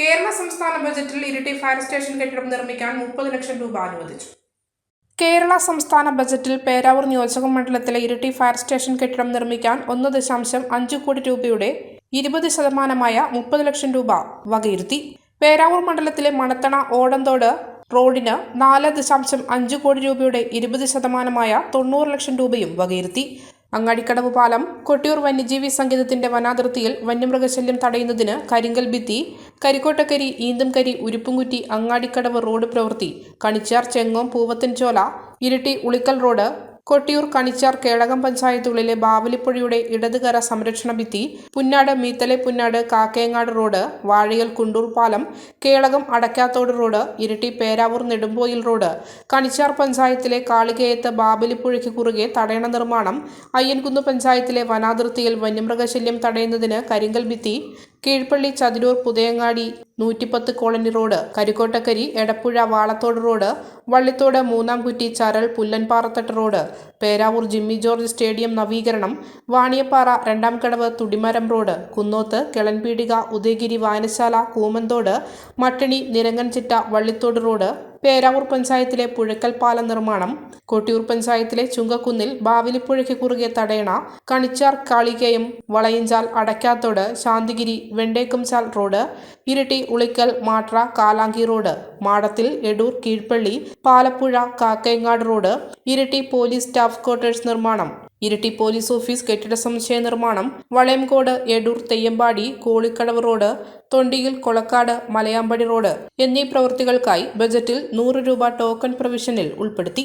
കേരള സംസ്ഥാന ബജറ്റിൽ Iritty fire station കെട്ടിടം നിർമ്മിക്കാൻ മുപ്പത് ലക്ഷം രൂപ അനുവദിച്ചു. കേരള സംസ്ഥാന ബജറ്റിൽ പേരാവൂർ നിയോജക മണ്ഡലത്തിലെ ഇരിട്ടി ഫയർ സ്റ്റേഷൻ കെട്ടിടം നിർമ്മിക്കാൻ ഒന്ന് ദശാംശം അഞ്ച് കോടി രൂപയുടെ ഇരുപത് ശതമാനമായ മുപ്പത് ലക്ഷം രൂപ വകയിരുത്തി. പേരാവൂർ മണ്ഡലത്തിലെ മണത്തണ ഓടന്തോട് റോഡിന് നാല് ദശാംശം അഞ്ച് കോടി രൂപയുടെ ഇരുപത് ശതമാനമായ തൊണ്ണൂറ് ലക്ഷം രൂപയും വകയിരുത്തി. അങ്ങാടിക്കടവ് പാലം കൊട്ടിയൂർ വന്യജീവി സങ്കേതത്തിന്റെ വനാതിർത്തിയിൽ വന്യമൃഗശല്യം തടയുന്നതിന് കരിങ്കൽ ഭിത്തി കരിക്കോട്ടക്കരി ഈന്തംകരി ഉരുപ്പുംകുറ്റി അങ്ങാടിക്കടവ് റോഡ് പ്രവൃത്തി കണിച്ചാർ ചെങ്ങോം പൂവത്തൻചോല ഇരിട്ടി ഉളിക്കൽ റോഡ് കൊട്ടിയൂർ കണിച്ചാർ കേളകം പഞ്ചായത്തുകളിലെ ബാവലിപ്പുഴയുടെ ഇടതുകര സംരക്ഷണ ഭിത്തി പുന്നാട് മീത്തലെ പുന്നാട് കാക്കേങ്ങാട് റോഡ് വാഴയൽ കുണ്ടൂർ പാലം കേളകം അടക്കാത്തോട് റോഡ് ഇരിട്ടി പേരാവൂർ നെടുമ്പോയിൽ റോഡ് കണിച്ചാർ പഞ്ചായത്തിലെ കാളികയത്ത് ബാബലിപ്പുഴയ്ക്ക് കുറുകെ തടയണ നിർമ്മാണം അയ്യൻകുന്ന് പഞ്ചായത്തിലെ വനാതിർത്തിയിൽ വന്യമൃഗശല്യം തടയുന്നതിന് കരിങ്കൽ ഭിത്തി കീഴ്പള്ളി ചതിരൂർ പുതയങ്ങാടി നൂറ്റിപ്പത്ത് colony road Karikkottakari Edappuzha Valathode road Vallithode Moonnamkutty Charal Pullanparathattu road Peravoor Jimmy George stadium നവീകരണം വാണിയപ്പാറ രണ്ടാം കടവ് തുടിമരം റോഡ് കുന്നോത്ത് കിളൻപീടിക ഉദയഗിരി വായനശാല കൂമന്തോട് മട്ടണി നിരങ്ങൻചിറ്റ വള്ളിത്തോട് റോഡ് പേരാവൂർ പഞ്ചായത്തിലെ പുഴക്കൽ പാലം നിർമ്മാണം കൊട്ടിയൂർ പഞ്ചായത്തിലെ ചുങ്കക്കുന്നിൽ ബാവിലിപ്പുഴയ്ക്ക് കുറുകെ തടയണ Kanichar Kalikayam Valayanchal Adakkathode Santhigiri Vendekkumchal road Iritty Ulikkal Matra Kalanki road Madathil Edoor Keezhpally Palappuzha Kakkayangad road Iritty police staff quarters നിർമ്മാണം ഇരട്ടി പോലീസ് ഓഫീസ് കെട്ടിട സമുച്ചയ നിർമ്മാണം വളയംകോട് എടൂർ തെയ്യമ്പാടി കോളിക്കടവ് റോഡ് തൊണ്ടിയിൽ കൊളക്കാട് മലയാമ്പടി റോഡ് എന്നീ പ്രവൃത്തികൾക്കായി ബജറ്റിൽ നൂറ് രൂപ ടോക്കൺ പ്രൊവിഷനിൽ ഉൾപ്പെടുത്തി.